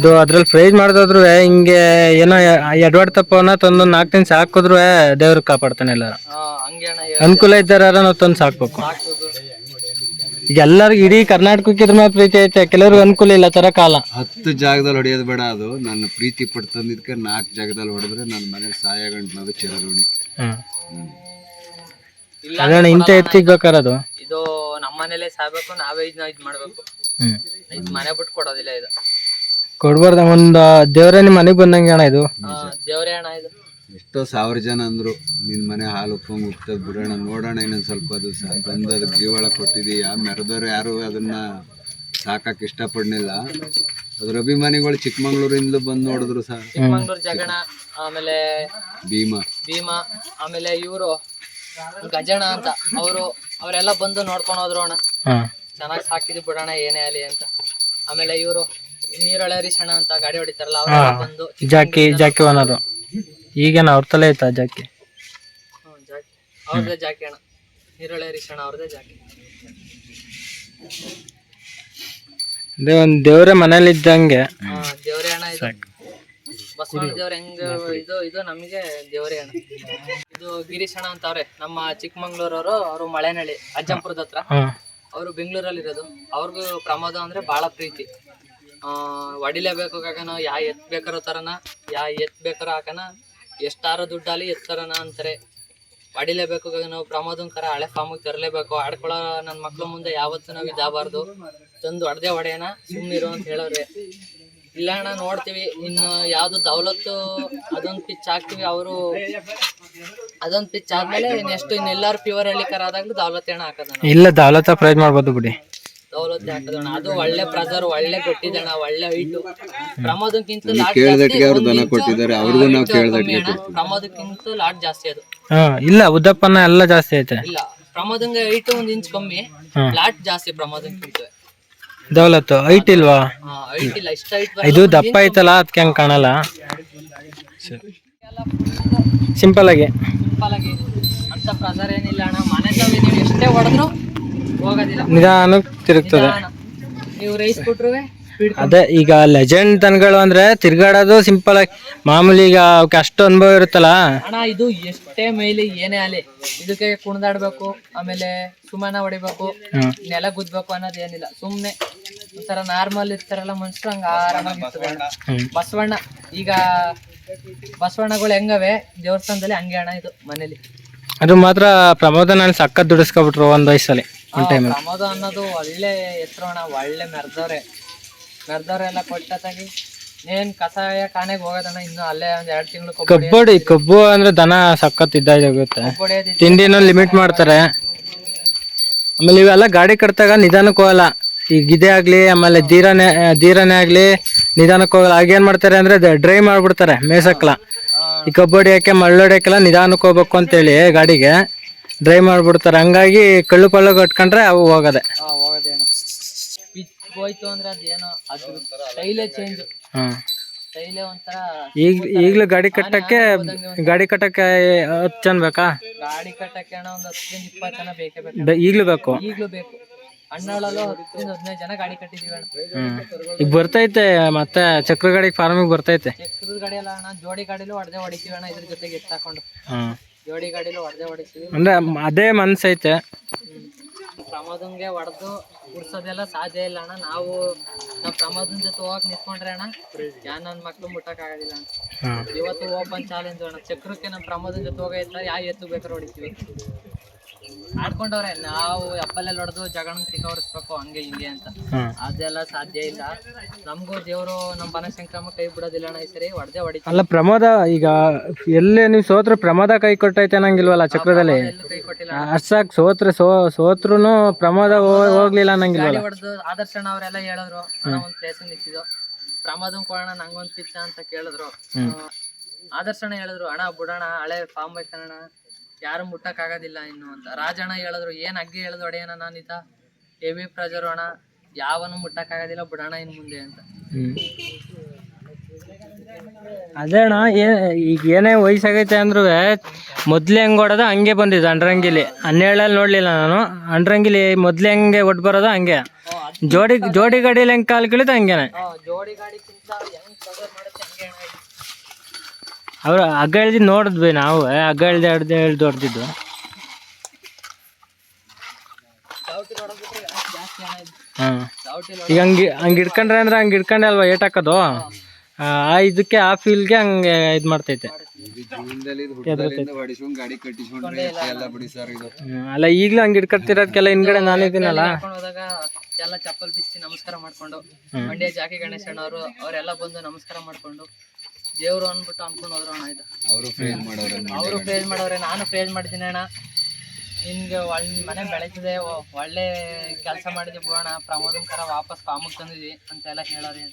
ಅದು ಅದ್ರಲ್ಲಿ ಪ್ರೈಸ್ ಮಾಡಿದ್ರು ಹಿಂಗೆ ಏನೋ ಎಡ್ವಾಡ್ತಪ್ಪವನ್ನ ತಂದು ನಾಲ್ಕು ದಿನ ಸಾಕಿದ್ರು ದೇವ್ರಿಗೆ ಕಾಪಾಡ್ತಾನೆ ಎಲ್ಲಾರು. ಹಾ ಹಂಗೆ ಅಣ್ಣ ಅನುಕೂಲ ಇದ್ದಾರ ನಾವು ತಂದು ಸಾಕ್ಬೇಕು. ಈಗ ಎಲ್ಲರಿಗೂ ಇಡೀ ಕರ್ನಾಟಕಕ್ಕೆ ಇದ್ರ ಮೇಲೆ ಪ್ರೀತಿ ಐತೆ ಕೆಲವ್ರಿಗೆ ಅನುಕೂಲ ಇಲ್ಲ ತರ ಕಾಲ ಹತ್ತು ಜಾಗದಲ್ಲಿ ಹೊಡೆಯೋದು ಬೇಡ ಅದು. ನನ್ನ ಪ್ರೀತಿ ಪಟ್ಟು ತಂದಿದ್ಕೆ ನಾಲ್ಕು ಜಾಗದಲ್ಲಿ ಹೊಡೆದ್ರೆ ನನ್ನ ಮನೇಲಿ ಸಹಾಯ ಗಂಟು ಚಿರರೋಣಿ ಹ್ಮ್ ಹ್ಮ್. ಇಲ್ಲ ಅದೇಣ ಇಂಥ ಎತ್ತಿಗ್ಬೇಕಾರೆ ಅದು ಇದು ನಮ್ಮ ಮನೇಲೆ ಸಾಯ್ಬೇಕು ನಾವೇ ಇದನ್ನ ಇದ್ ಮಾಡ್ಬೇಕು. ಹ್ಞೂ ಇದು ಮನೆ ಬಿಟ್ಟು ಕೊಡೋದಿಲ್ಲ ಇದು. ಕೊಡ್ಬಾರ್ದ ಒಂದ್ ದೇವ್ರ ನಿಮ್ ಮನೆಗ್ ಬಂದಂಗೆ ಅಣ್ಣ ಇದು. ಹಾ, ದೇವ್ರೇ ಅಣ್ಣ ಇದು. ಎಷ್ಟೋ ಸಾವಿರ ಜನ ಅಂದ್ರು ನಿನ್ ಮನೆ ಹಾಲು ಉಪ್ಪಂಗ್ ಉಪ್ತದ ಬಿಡೋಣ ನೋಡೋಣ ಇನ್ನೊಂದ್ ಸ್ವಲ್ಪ ಅದು ಬಂದು ತಂದು ಅದಕ್ಕೆ ಜೀವಾಳ ಕೊಟ್ಟಿದೀಯ ಮೆರೆದವ್ರು ಯಾರು ಅದನ್ನ ಸಾಕಕ್ ಇಷ್ಟಪಡ್ಲಿಲ್ಲ. ಅದ್ರ ಅಭಿಮಾನಿಗಳು ಚಿಕ್ಕಮಂಗ್ಳೂರಿಂದಲೂ ಬಂದು ನೋಡಿದ್ರು ಸರ್. ಚಿಕ್ಕಮಂಗ್ಳೂರ್ ಜಗಣ ಆಮೇಲೆ ಭೀಮಾ. ಭೀಮಾ ಆಮೇಲೆ ಇವರು ಗಜಣ ಅಂತ. ಅವರು ಅವರೆಲ್ಲ ಬಂದು ನೋಡ್ಕೊಂಡು ಹೋದ್ರು ಅಣ್ಣ. ಹಾ. ಚೆನ್ನಾಗಿ ಸಾಕಿದ್ವಿ ಬಿಡೋಣ ಏನೇ ಆಗಲಿ ಅಂತ. ಆಮೇಲೆ ಇವರು ನೀರೊಳೆ ಹರೀಶಣ್ಣ ಅಂತ ಗಾಡಿ ಹೊಡಿತಾರಲ್ಲ ಅವರೆಲ್ಲ ಬಂದು ಜಾಕಿ ಜಾಕಿ ಓನರು ಈಗೇನ ಅವ್ರ ತಲೆ ಐತಾ ಜಾಕಿ? ಹ್ಮ್, ಜಾಕಿ. ಅವ್ರದ್ದೇ ಜಾಕಿ ಅಣ್ಣ. ನೀರಳೆ ಹರೀಶಣ್ಣ ಅವ್ರದ್ದೇ ಜಾಕಿ. ಅದೇ ಒಂದು ದೇವ್ರೇ ಮನೇಲಿ ಇದ್ದಂಗೆ. ಹಾ, ದೇವ್ರೇ ಅಣ್ಣ ಇದು. ಬಸವಣ್ಣ ದೇವ್ರ ಹೆಂಗ ಇದು ಇದು ನಮಗೆ ದೇವ್ರೇ ಅಣ್ಣ. ಇದು ಗಿರೀಶ್ ಅಣ್ಣ ಅಂತ ಅವ್ರೆ ನಮ್ಮ ಚಿಕ್ಕಮಂಗ್ಳೂರವರು ಅವರು ಮಳೆನಳ್ಳಿ ಅಜ್ಜಂಪುರದ ಹತ್ರ. ಅವರು ಬೆಂಗಳೂರಲ್ಲಿ ಇರೋದು ಅವ್ರಿಗೂ ಪ್ರಮೋದ ಅಂದ್ರೆ ಬಹಳ ಪ್ರೀತಿ. ಹೊಡಿಲೇಬೇಕು ಕಾಕನ ಯಾ ಎತ್ ಬೇಕಾರೋ ತರನ, ಯಾ ಎತ್ ಬೇಕಾರೋ ಹಾಕನ, ಎಷ್ಟಾರು ಅಲ್ಲಿ ಎತ್ತರನ ಅಂತಾರೆ. ಹೊಡಿಲೇಬೇಕು ನಾವು ಪ್ರಮೋದಂಕರ ಹಳೆ ಫಾರ್ಮಿಗೆ ತರಲೇಬೇಕು, ಆಡ್ಕೊಳ್ಳೋ ನನ್ನ ಮಕ್ಳ ಮುಂದೆ ಯಾವತ್ತೂ ನಾವು ಇದಾಗಬಾರ್ದು. ತಂದು ಹೊಡೆದೇ ಹೊಡೆಯೋಣ ಸುಮ್ಮನಿರು ಅಂತ ಹೇಳೋರೆ. ಇಲ್ಲ ಅಣ್ಣ, ನೋಡ್ತೀವಿ, ಇನ್ನು ಯಾವುದು ದೌಲತ್ತು, ಅದೊಂದು ಪಿಚ್ ಹಾಕ್ತೀವಿ ಅವರು. ಅದೊಂದು ಪಿಚ್ ಆದ್ಮೇಲೆ ನೆಕ್ಸ್ಟ್ ಇನ್ನೆಲ್ಲಾರು ಪ್ಯೂರ್ ಹಳ್ಳಿ ಆದಾಗ ದೌಲತ್ ಏನ ಹಾಕೋದಣ್ಣ ಇಲ್ಲ ದಾವಲತ್ತ ಪ್ರೈಸ್ ಮಾಡ್ಬೋದು ಬಿಡಿ. ದೌಲತ್ ಹಾಕೋದಣ್ಣ ಅದು ಒಳ್ಳೆ ಪ್ರಜರ್ ಒಳ್ಳೆ ಕೊಟ್ಟಿದ್ದಣ್ಣ ಒಳ್ಳೆ ಐಟು ಪ್ರಮೋದಕ್ಕಿಂತ ಪ್ರಮೋದಕ್ಕಿಂತ ಲಾಟ್ ಜಾಸ್ತಿ ಅದು ಹಾ ಇಲ್ಲ ಉದ್ದಪ್ಪನ ಎಲ್ಲ ಜಾಸ್ತಿ ಐತೆ ಇಲ್ಲ ಪ್ರಮೋದಂಗ ಹೈಟ್ ಒಂದ್ ಇಂಚ್ ಕಮ್ಮಿ. ಲಾಟ್ ಜಾಸ್ತಿ ಪ್ರಮೋದಕ್ಕಿಂತ. ದೌಲತ್ತು ಐಟ್ ಇಲ್ವಾ? ಹೈಟ್ ಇಲ್ಲ ಇಷ್ಟ ಇದು ದಪ್ಪ ಐತಲ್ಲ ಅದಕ್ಕೆ ಹಂಗೆ ಕಾಣಲ್ಲ? ಸಿಂಪಲ್ ಆಗಿ. ಸಿಂಪಲ್ ಆಗಿ. ಅಂತ ಪ್ರಜರ್ ಏನಿಲ್ಲ ಅಣ್ಣ. ಮನೆ ಎಷ್ಟೇ ಹೊಡೆದ್ರು ನಿಧಾನಕ್ಕೆ ತಿರುಗ್ತದೆ. ನೀವು ರೈಸ್ ಅದೇ ಈಗ ಲೆಜೆಂಡ್ ತನಗಳು ಅಂದ್ರೆ ತಿರ್ಗಾಡೋದು ಸಿಂಪಲ್ ಆಗಿ ಮಾಮೂಲಿ ಈಗ ಅವಕ್ಕೆ ಅಷ್ಟು ಅನುಭವ ಇರುತ್ತಲ್ಲ? ಅಣ್ಣ ಇದು ಎಷ್ಟೇ ಮೈಲಿ ಏನೇ ಆಲಿ ಇದಕ್ಕೆ ಕುಣಿದಾಡ್ಬೇಕು ಆಮೇಲೆ ಸುಮಾನ ಹೊಡಿಬೇಕು. ನೆಲ ಗುದ್ಬೇಕು ಅನ್ನೋದು ಏನಿಲ್ಲ. ಸುಮ್ನೆ ಒಂಥರ ನಾರ್ಮಲ್ ಇರ್ತಾರಲ್ಲ ಮನುಷ್ಯರು ಹಂಗ ಆರಾಮಾಗಿ ಇರ್ತದೆ ಬಸವಣ್ಣ ಈಗ ಬಸವಣ್ಣಗಳು ಹೆಂಗವೆ? ದೇವಸ್ಥಾನದಲ್ಲಿ ಹಂಗೆ ಅಣ್ಣ ಇದು ಮನೇಲಿ. ಅದು ಮಾತ್ರ ಪ್ರಮೋದನಲ್ಲಿ ಸಖತ್ ದುಡಿಸ್ಕೊಬಿಟ್ರು ಒಂದ್ ವಯಸ್ಸಲ್ಲಿ. ಪ್ರಮೋದ ಅನ್ನೋದು ಒಳ್ಳೆ ಹೆಸರು ಅಣ್ಣ ಒಳ್ಳೆ ಮೆರ್ದವ್ರೆ. ಮೆರ್ದವ್ರೆಲ್ಲ ಕೊಟ್ಟತಾಗಿ ಏನ್ ಕಸಾಯ ಕಾನೆಗೆ ಹೋಗೋದಣ್ಣ ಇನ್ನು ಅಲ್ಲೇ ಒಂದ್ ಎರಡ್ ತಿಂಗಳು ಕಬ್ಬಡಿ ಕಬ್ಬು ಅಂದ್ರೆ ದನ ಸಖತ್ ಇದ್ದಾಗುತ್ತೆ ತಿಂಡಿನ ಲಿಮಿಟ್ ಮಾಡ್ತಾರೆ. ಆಮೇಲೆ ಇವೆಲ್ಲ ಗಾಡಿ ಕಟ್ಟಾಗ ನಿಧಾನಕ್ಕೆ ಹೋಗಲ್ಲ. ಈಗ ಇದೇ ಆಗ್ಲಿ ಆಮೇಲೆ ದೀರನೆ ದೀರನೆ ಆಗ್ಲಿ ನಿಧಾನಕ್ಕೆ ಹೋಗಲ್ಲ. ಆಗೇನ್ ಮಾಡ್ತಾರೆ ಅಂದ್ರೆ ಡ್ರೈ ಮಾಡ್ಬಿಡ್ತಾರೆ ಮೇಸಕ್ಲ ಈ ಕಬ್ಬಡಿ ಯಾಕೆ ಮಳ್ಳೊಡಿಯಕ್ಕೆಲ್ಲ ನಿಧಾನಕ್ಕೆ ಹೋಗ್ಬೇಕು ಅಂತೇಳಿ ಗಾಡಿಗೆ. ಡ್ರೈ ಮಾಡ್ಬಿಡ್ತಾರೆ. ಹಂಗಾಗಿ ಕಳ್ಳು ಪಳ್ಳು ಕಟ್ಕೊಂಡ್ರೆ ಅವು ಹೋಗದೆ. ಹಾ ಪಿಚ್ ಹೋಯ್ತು ಅಂದ್ರೆ ಅದೇನೋ ಅದ್ರ ಸ್ಟೈಲೇ ಚೇಂಜ್ ಹ್ಮ್ ಸ್ಟೈಲೇ ಒಂಥರ ಈಗ ಈಗಲೂ ಗಾಡಿ ಕಟ್ಟಕ್ಕೆ ಗಾಡಿ ಕಟ್ಟಕ್ಕೆ ಹತ್ತು ಜನ ಬೇಕಾ? ಗಾಡಿ ಕಟ್ಟಕ್ಕೆ ಅಣ್ಣ ಒಂದ್ ಹತ್ತರಿಂದ ಇಪ್ಪತ್ತು ಜನ ಬೇಕೇ ಬೇಕು ಬೆ- ಈಗ್ಲೂ ಬೇಕು? ಈಗ್ಲೂ ಬೇಕು. ಅಣ್ಣಳಲ್ಲೂ ಹತ್ತರಿಂದ ಹದಿನೈದು ಜನ ಗಾಡಿ ಕಟ್ಟಿದೀವಿ ಅಣ್ಣ. ಹ್ಮ್. ಈಗ ಬರ್ತೈತೆ ಮತ್ತೆ ಚಕ್ರ ಗಾಡಿ ಫಾರ್ಮಿಗೆ ಬರ್ತೈತೆ. ಚಕ್ರದ ಗಾಡಿ ಅಣ್ಣ ಜೋಡಿ ಗಾಡಿಲೂ ಹೊಡೆದೇ ಹೊಡಿತೀವಿ ಅಣ್ಣ ಇದ್ರ ಜೊತೆಗೆ ಎತ್ತಾಕೊಂಡು ಹ್ಮ್. ಜೋಡಿ ಗಾಡಿಲೂ ಹೊಡೆದೇ ಹೊಡಿತೀವಿ. ಅಂದ್ರೆ ಅದೇ ಮನ್ಸೈತೆ. ಪ್ರಮೋದಂಗೆ ಹೊಡೆದು ಉಡ್ಸೋದೆಲ್ಲ ಸಾಧ್ಯ ಇಲ್ಲ ಅಣ್ಣ. ನಾವು ನಮ್ಮ ಪ್ರಮೋದನ್ ಜೊತೆ ಹೋಗಕ್ ನಿಂತ್ಕೊಂಡ್ರೆ ಅಣ್ಣ ಯಾ ನನ್ನ ಮಕ್ಳು ಮುಟ್ಟಕ್ ಆಗೋದಿಲ್ಲ ಅಣ್ಣ ಇವತ್ತು ಓಪನ್ ಚಾಲೆಂಜ್ ಅಣ್ಣ. ಚಕ್ರಕ್ಕೆ ನಮ್ಮ ಪ್ರಮೋದನ್ ಜೊತೆ ಹೋಗೈತ ಯಾವ ಎತ್ತು ಬೇಕಾದ್ರೆ ಹೊಡಿತೀವಿ. ಆಡ್ಕೊಂಡವ್ರೆ ನಾವು ಅಪ್ಪಲೆಲ್ಲ ಹೊಡೆದು ಜಗಳ ತಿಕ್ಕವರಿಸ್ಬೇಕು ಹಂಗೆ ಹಿಂಗೆ ಅಂತ. ಅದೆಲ್ಲ ಸಾಧ್ಯ ಇಲ್ಲ. ನಮಗೂ ದೇವರು ನಮ್ಮ ಬನಶಂಕ್ರಮ ಕೈ ಬಿಡೋದಿಲ್ಲ ಅಣ್ಣ ಈ ಸರಿ ಹೊಡೆದೇ ಹೊಡಿ ಅಲ್ಲ ಪ್ರಮೋದ ಈಗ ಎಲ್ಲೇ ನೀವು ಸೋತ್ರ ಪ್ರಮೋದ ಕೈ ಕೊಟ್ಟೈತೆ ಅನ್ನಂಗಿಲ್ವಲ್ಲ ಚಕ್ರದಲ್ಲಿ? ಎಲ್ಲೂ ಕೈ ಕೊಟ್ಟಿಲ್ಲ ಅಷ್ಟಾಗಿ ಸೋತ್ರೆ ಸೋ ಸೋತ್ರುನು ಪ್ರಮೋದ ಹೋ- ಹೋಗ್ಲಿಲ್ಲ ಅನ್ನಂಗಿಲ್ವಲ್ಲ? ಹೊಡೆದು ಆದರ್ಶನ ಅವರೆಲ್ಲ ಹೇಳಿದ್ರು ಅಣ್ಣ ಒಂದ್ ಪ್ಲೇಸ್ ನಿಂತಿದ್ದು. ಪ್ರಮಾದಂ ಕೊಡೋಣ ನಂಗೊಂದ್ ಪಿಚ್ಚ ಅಂತ ಕೇಳಿದ್ರು. ಆದರ್ಶನ ಹೇಳಿದ್ರು ಅಣ್ಣ ಬಿಡೋಣ ಹಳೆ ಫಾರ್ಮ್ ಬೇಕಣ್ಣ ಯಾರು ಮುಟ್ಟಕ್ ಆಗೋದಿಲ್ಲ ಇನ್ನು ಅಂತ. ರಾಜಣ್ಣ ಹೇಳಿದ್ರು ಏನ್ ಅಗ್ಗಿ ಹೇಳಿದ್ರು ಒಡೆಯಣ್ಣ ನಾನಿತ ಬಿ ಪ್ರೆಜರ್ ಅಣ್ಣ. ಯಾವನು ಮುಟ್ಟಕ್ಕಾಗೋದಿಲ್ಲ ಬಿಡೋಣ ಇನ್ ಮುಂದೆ ಅಂತ. ಅದೇ ಅಣ್ಣ ಏ ಈಗ ಏನೇ ವಯಸ್ಸಾಗೈತೆ ಅಂದ್ರು ಮೊದ್ಲು ಹೆಂಗೆ ಹೊಡೋದ ಹಂಗೆ ಬಂದಿದ್ದು ಅಂಡ್ರಂಗಿಲಿ ಹನ್ನೆರಡಲ್ಲಿ ನೋಡಲಿಲ್ಲ ನಾನು. ಅಂಡ್ರಂಗಿಲಿ ಮೊದ್ಲು ಹೆಂಗೆ ಒಟ್ಟು ಬರೋದೋ ಹಂಗೆ. ಜೋಡಿ ಜೋಡಿ ಗಾಡಿಲಿ ಹೆಂಗೆ ಕಾಲು ಕೀಳಿದ ಹಂಗೇನೆ. ಜೋಡಿ ಅವ್ರು ಹಗ್ಗ ಎಳ್ದಿದ್ದು ನೋಡಿದ್ವಿ ನಾವು ಹಗ್ಗ ಎಳ್ದು ಎಳ್ದು ಎಳ್ದು ಈಗ ಹಂಗೆ ಹಂಗೆ ಇಟ್ಕೊಂಡ್ರೆ ಅಂದ್ರೆ ಹಂಗೆ ಇಟ್ಕೊಂಡೆ ಅಲ್ವಾ ಏಟ್ ಹಾಕೋದು? ಆ ಇದಕ್ಕೆ ಆ ಫೀಲ್ಗೆ ಹಂಗೆ ಇದು ಮಾಡ್ತೈತೆ. ಅಲ್ಲ ಈಗಲೂ ಹಂಗೆ ಇಟ್ಕೊತಿರೋದಕ್ಕೆಲ್ಲ ಹಿಂದ್ಗಡೆ ನಾನು ಇದೀನಲ್ಲ? ಎಲ್ಲ ಚಪ್ಪಲ್ ಬಿಚ್ಚಿ ನಮಸ್ಕಾರ ಮಾಡ್ಕೊಂಡು ಮಂಡ್ಯ ಜಾಕಿ ಗಣೇಶಣ್ಣವರು ಅವರೆಲ್ಲ ಬಂದು ನಮಸ್ಕಾರ ಮಾಡ್ಕೊಂಡು ದೇವ್ರು ಅಂದ್ಬಿಟ್ಟು ಅನ್ಕೊಂಡು ಹೋದ್ರು ಅಣ್ಣ ಇದು. ಅವರು ಮಾಡೋರು ಪ್ರೇಜ್ ಮಾಡವ್ರೆ ನಾನು ಪ್ರೇಜ್ ಮಾಡಿದ್ದೀನಿ ಅಣ್ಣ. ನಿನ್ಗೆ ಒಳ್ಳೆ ಮನೆ ಬೆಳೀತಿದೆ ಒಳ್ಳೆ ಕೆಲಸ ಮಾಡಿದ್ವಿ ಬಿಡೋಣ, ಪ್ರಮೋದನ್ ಕರ ವಾಪಸ್ ಫಾರ್ಮಿಗೆ ತಂದಿದ್ವಿ ಅಂತೆಲ್ಲ ಹೇಳೋರಿ.